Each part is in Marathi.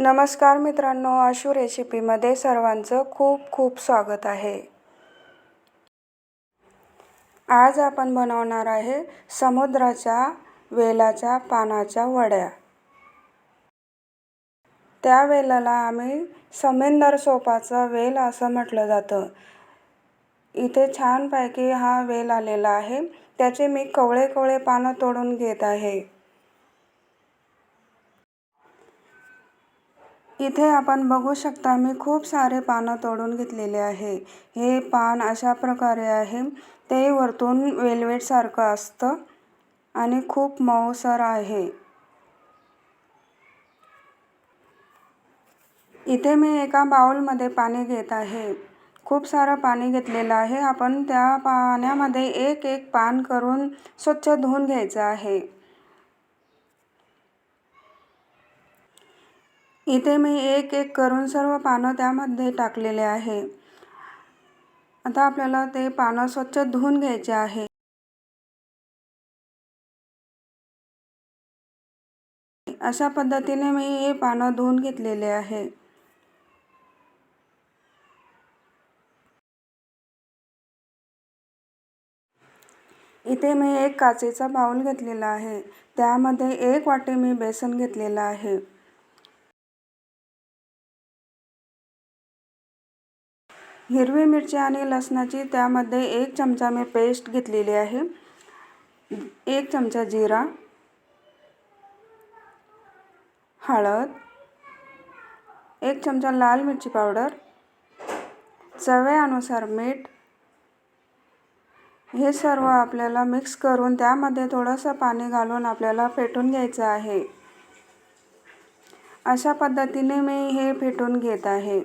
नमस्कार मित्रांनो आशू रेसिपीमध्ये सर्वांचं खूप खूप स्वागत आहे. आज आपण बनवणार आहे समुद्राच्या वेलाच्या पानाच्या वड्या. त्या वेलाला आम्ही समेंदर सोपाचा वेल असं म्हटलं जातं. इथे छानपैकी हा वेल आलेला आहे. त्याचे मी कवळे कवळे पानं तोडून घेत आहे. इथे आपण बघू शकता मी खूप सारे पानं तोडून घेतलेले आहे. हे पान अशा प्रकारे आहे. ते वरतून वेलवेटसारखं असतं आणि खूप मऊसर आहे. इथे मी एका बाउलमध्ये पाणी घेत आहे. खूप सारं पाणी घेतलेलं आहे. आपण त्या पाण्यामध्ये एक एक पान करून स्वच्छ धुवून घ्यायचं आहे. इथे मी एक एक करून सर्व पानं त्यामध्ये टाकलेले आहे. आता आपल्याला ते पानं स्वच्छ धुवून घ्यायचे आहे. अशा पद्धतीने मी हे पानं धुवून घेतलेले आहे. इथे मी एक काचेचा बाऊल घेतलेला आहे. त्यामध्ये एक वाटी मी बेसन घेतलेलं आहे. हिरवी मिरची आणि लसणाची त्यामध्ये एक चमचा मी पेस्ट घेतलेली आहे. एक चमचा जिरा हळद एक चमचा लाल मिरची पावडर चव्यानुसार मीठ. हे सर्व आपल्याला मिक्स करून त्यामध्ये थोडंसं पाणी घालून आपल्याला फेटून घ्यायचं आहे. अशा पद्धतीने मी हे फेटून घेत आहे.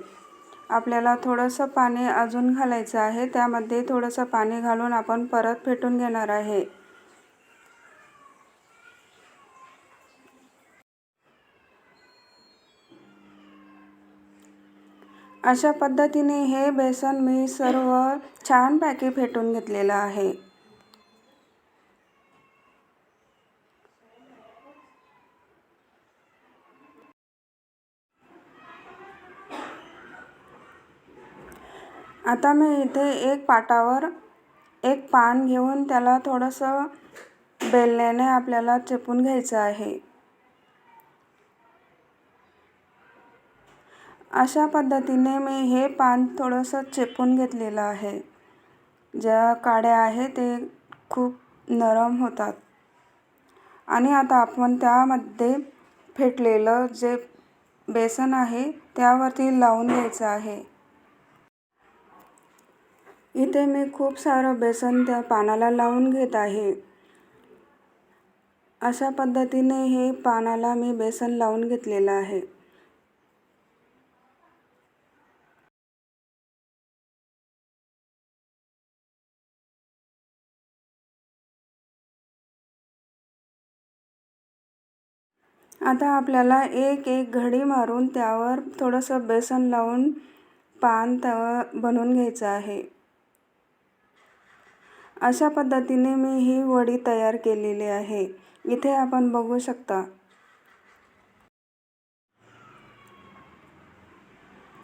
आपल्याला थोडंसं पाणी अजून घालायचं आहे. त्यामध्ये थोडंसं पाणी घालून आपण परत फेटून घेणार आहे. अशा पद्धतीने हे बेसन मी सर्व छानपैकी फेटून घेतलेलं आहे. आता मी इथे एक पाटावर एक पान घेऊन त्याला थोडंसं बेलण्याने आपल्याला चेपून घ्यायचं आहे. अशा पद्धतीने मी हे पान थोडंसं चेपून घेतलेलं आहे. ज्या काड्या आहे ते खूप नरम होतात. आणि आता आपण त्यामध्ये फेटलेलं जे बेसन आहे त्यावरती लावून घ्यायचं आहे. इथे मी खूप सारं बेसन त्या पानाला लावून घेत आहे. अशा पद्धतीने हे पानाला मी बेसन लावून घेतलेलं आहे. आता आपल्याला एक एक घडी मारून त्यावर थोडंसं बेसन लावून पान त्यावर बनवून घ्यायचं आहे. अशा पद्धतीने मी ही वडी तयार केलेली आहे. इथे आपण बघू शकता.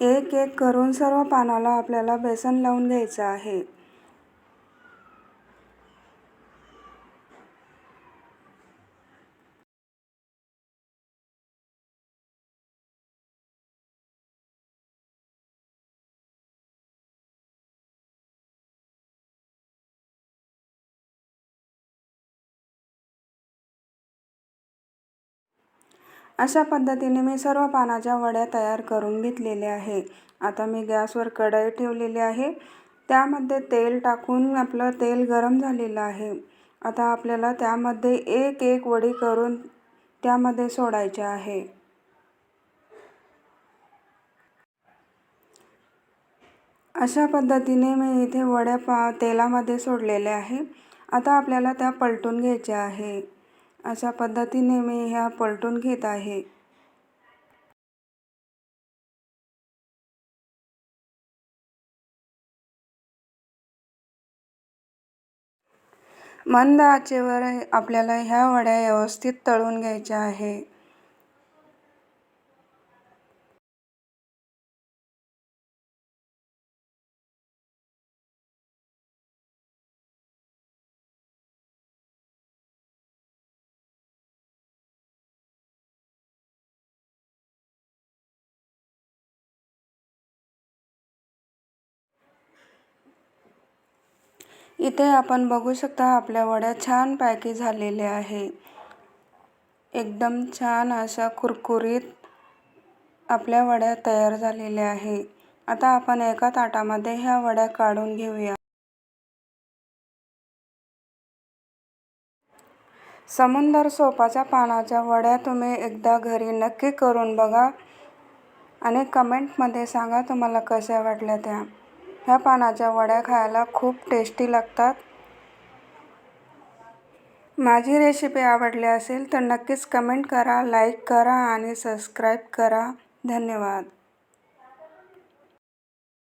एक एक करून सर्व पानाला आपल्याला बेसन लावून घ्यायचं आहे. अशा पद्धतीने मी सर्व पानाच्या वड्या तयार करून घेतलेल्या आहे. आता मी गॅसवर कढई ठेवलेली आहे. त्यामध्ये तेल टाकून आपलं तेल गरम झालेलं आहे. आता आपल्याला त्यामध्ये एक एक वडी करून त्यामध्ये सोडायचे आहे. अशा पद्धतीने मी इथे वड्या पा तेलामध्ये सोडलेल्या आहे. आता आपल्याला त्या पलटून घ्यायच्या आहे. अशा पद्धतीने मी ह्या पलटून घेत आहे. मंद आचेवर आपल्याला ह्या वड्या व्यवस्थित तळून घ्यायच्या आहे. इथे आपण बघू शकता आपल्या वड्या छान पॅकी झालेल्या आहे. एकदम छान अशा कुरकुरीत आपल्या वड्या तयार झालेल्या आहे. आता आपण एका ताटामध्ये ह्या वड्या काढून घेऊया. समुंदर सोपाच्या पानाच्या वड्या तुम्ही एकदा घरी नक्की करून बघा आणि कमेंटमध्ये सांगा तुम्हाला कशा वाटल्या त्या. ह्या पानाच्या वड्या खायला खूप टेस्टी लागतात. माझी रेसिपी आवडली असेल तर नक्कीच कमेंट करा लाईक करा आणि सबस्क्राईब करा. धन्यवाद.